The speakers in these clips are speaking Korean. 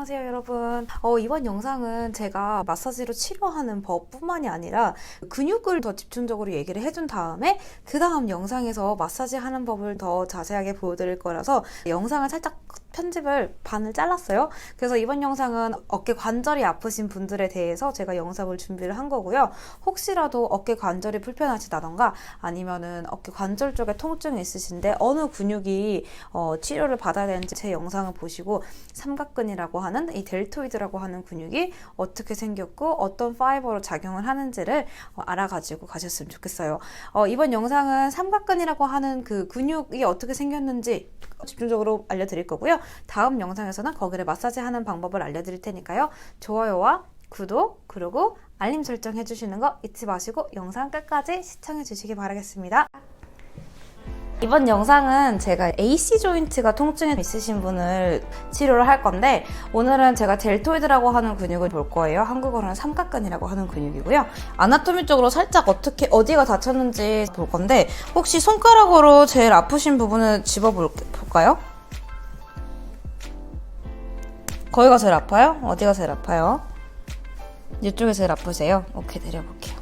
안녕하세요 여러분. 어, 이번 영상은 제가 마사지로 치료하는 법뿐만이 아니라 근육을 더 집중적으로 얘기를 해준 다음에 그 다음 영상에서 마사지 하는 법을 더 자세하게 보여드릴 거라서 영상을 살짝 편집을 반을 잘랐어요 그래서 이번 영상은 어깨 관절이 아프신 분들에 대해서 제가 영상을 준비를 한 거고요 혹시라도 어깨 관절이 불편하시다던가 아니면은 어깨 관절 쪽에 통증이 있으신데 어느 근육이 어, 치료를 받아야 되는지 제 영상을 보시고 삼각근이라고 하는 이 델토이드라고 하는 근육이 어떻게 생겼고 어떤 파이버로 작용을 하는지를 어, 알아가지고 가셨으면 좋겠어요. 어, 이번 영상은 삼각근이라고 하는 그 근육이 어떻게 생겼는지 집중적으로 알려드릴 거고요. 다음 영상에서는 거기를 마사지하는 방법을 알려드릴 테니까요. 좋아요와 구독 그리고 알림 설정 해주시는 거 잊지 마시고 영상 끝까지 시청해 주시기 바라겠습니다. 이번 영상은 제가 AC 조인트가 통증이 있으신 분을 치료를 할 건데 오늘은 제가 델토이드라고 하는 근육을 볼 거예요. 한국어로는 삼각근이라고 하는 근육이고요. 아나토미 쪽으로 살짝 어떻게 어디가 다쳤는지 볼 건데 혹시 손가락으로 제일 아프신 부분을 집어 볼까요? 거기가 제일 아파요? 어디가 제일 아파요? 이쪽이 제일 아프세요? 오케이 내려볼게요.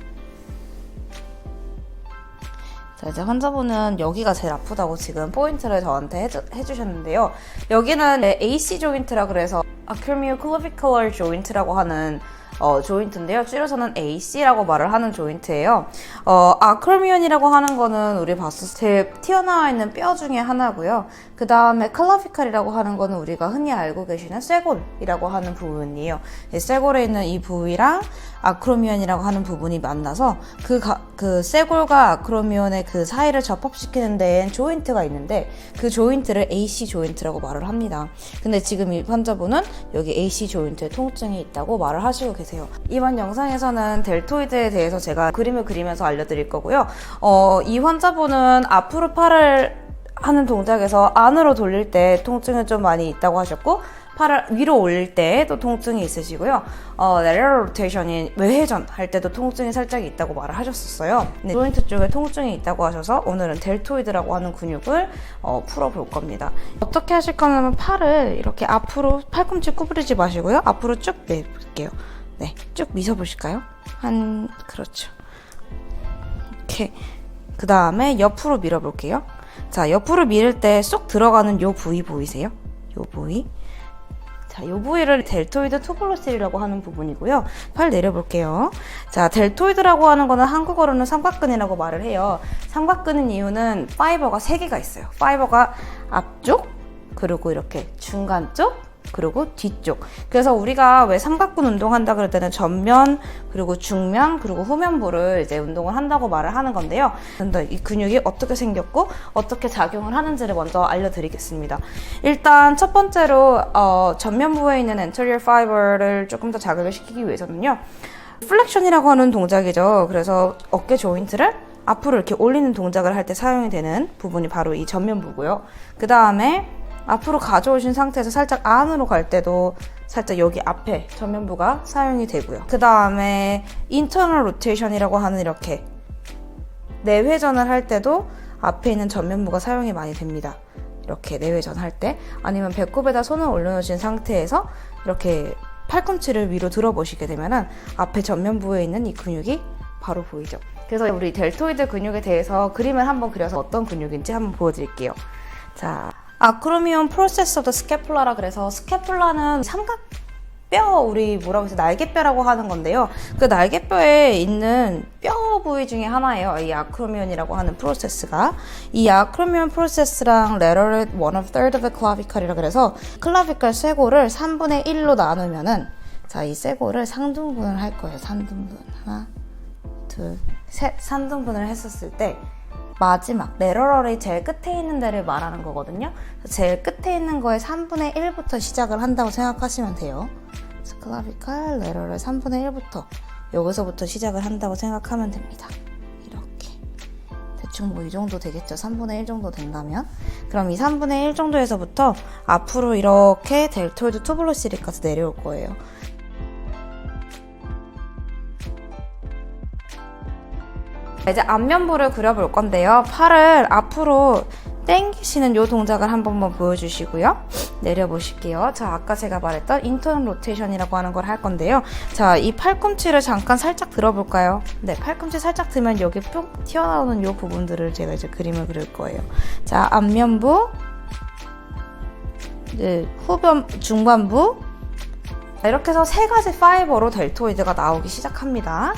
자, 이제 환자분은 여기가 제일 아프다고 지금 포인트를 저한테 해주, 해주셨는데요. 여기는 AC 조인트라 그래서 Acromioclavicular joint라고 하는 어, 조인트인데요. 줄여서는 AC라고 말을 하는 조인트예요. 어, 아크로미온이라고 하는 거는 우리 봤을 때 튀어나와 있는 뼈 중에 하나고요. 그 다음에 클라피칼이라고 하는 거는 우리가 흔히 알고 계시는 쇄골이라고 하는 부분이에요. 이 쇄골에 있는 이 부위랑 아크로미온이라고 하는 부분이 만나서 그, 가, 그 쇄골과 아크로미온의 그 사이를 접합시키는 데엔 조인트가 있는데 그 조인트를 AC 조인트라고 말을 합니다. 근데 지금 이 환자분은 여기 AC 조인트에 통증이 있다고 말을 하시고 계세요. 이번 영상에서는 델토이드에 대해서 제가 그림을 그리면서 알려드릴 거고요. 어, 이 환자분은 앞으로 팔을 하는 동작에서 안으로 돌릴 때 통증이 좀 많이 있다고 하셨고 팔을 위로 올릴 때도 통증이 있으시고요. 어, lateral rotation이 외회전 할 때도 통증이 살짝 있다고 말을 하셨었어요. 네, 조인트 쪽에 통증이 있다고 하셔서 오늘은 델토이드라고 하는 근육을 어, 풀어볼 겁니다. 어떻게 하실 거냐면 팔을 이렇게 앞으로 팔꿈치 구부리지 마시고요. 앞으로 쭉 내볼게요. 네, 쭉 미셔보실까요? 한 그렇죠. 이렇게 그 다음에 옆으로 밀어볼게요. 자, 옆으로 밀을 때 쏙 들어가는 요 부위 보이세요? 요 부위. 자, 요 부위를 델토이드 투블로실이라고 하는 부분이고요. 팔 내려볼게요. 자, 델토이드라고 하는 거는 한국어로는 삼각근이라고 말을 해요. 삼각근인 이유는 파이버가 3개가 있어요. 파이버가 앞쪽, 그리고 이렇게 중간 쪽, 그리고 뒤쪽. 그래서 우리가 왜 삼각근 운동한다 그럴 때는 전면, 그리고 중면, 그리고 후면부를 이제 운동을 한다고 말을 하는 건데요. 근데 이 근육이 어떻게 생겼고 어떻게 작용을 하는지를 먼저 알려드리겠습니다. 일단 첫 번째로 어, 전면부에 있는 anterior fiber를 조금 더 자극을 시키기 위해서는요. 플렉션이라고 하는 동작이죠. 그래서 어깨 조인트를 앞으로 이렇게 올리는 동작을 할 때 사용이 되는 부분이 바로 이 전면부고요. 그 다음에 앞으로 가져오신 상태에서 살짝 안으로 갈 때도 살짝 여기 앞에 전면부가 사용이 되고요. 그 다음에 인터널 로테이션이라고 하는 이렇게 내회전을 할 때도 앞에 있는 전면부가 사용이 많이 됩니다. 이렇게 내회전 할 때 아니면 배꼽에다 손을 올려놓으신 상태에서 이렇게 팔꿈치를 위로 들어보시게 되면은 앞에 전면부에 있는 이 근육이 바로 보이죠. 그래서 우리 델토이드 근육에 대해서 그림을 한번 그려서 어떤 근육인지 한번 보여드릴게요. 자, 아크로미온 프로세스 오브 스캐플라라 그래서 스캐플라는 삼각 뼈 우리 뭐라고 해서 날개뼈라고 하는 건데요. 그 날개뼈에 있는 뼈 부위 중에 하나예요. 이 아크로미온이라고 하는 프로세스가 이 아크로미온 프로세스랑 lateral one of third of the clavicle이라 그래서 클라비컬 쇄골을 3분의 1로 나누면은 자 이 쇄골을 상등분을 할 거예요. 상등분 하나 둘 셋 상등분을 했었을 때 마지막 레러럴이 제일 끝에 있는 데를 말하는 거거든요. 제일 끝에 있는 거에 3분의 1부터 시작을 한다고 생각하시면 돼요. 스클라비칼 레러럴 3분의 1부터 여기서부터 시작을 한다고 생각하면 됩니다. 이렇게 대충 뭐 이 정도 되겠죠. 3분의 1 정도 된다면 그럼 이 3분의 1 정도에서부터 앞으로 이렇게 델토이드 투블로시리까지 내려올 거예요. 이제 앞면부를 그려볼 건데요. 팔을 앞으로 당기시는 이 동작을 한 번만 보여주시고요. 내려보실게요. 자, 아까 제가 말했던 인턴 로테이션이라고 하는 걸 할 건데요. 자, 이 팔꿈치를 잠깐 살짝 들어볼까요? 네, 팔꿈치 살짝 들면 여기 뿅 튀어나오는 이 부분들을 제가 이제 그림을 그릴 거예요. 자, 앞면부, 네, 후변, 중반부, 자, 이렇게 해서 세 가지 파이버로 델토이드가 나오기 시작합니다.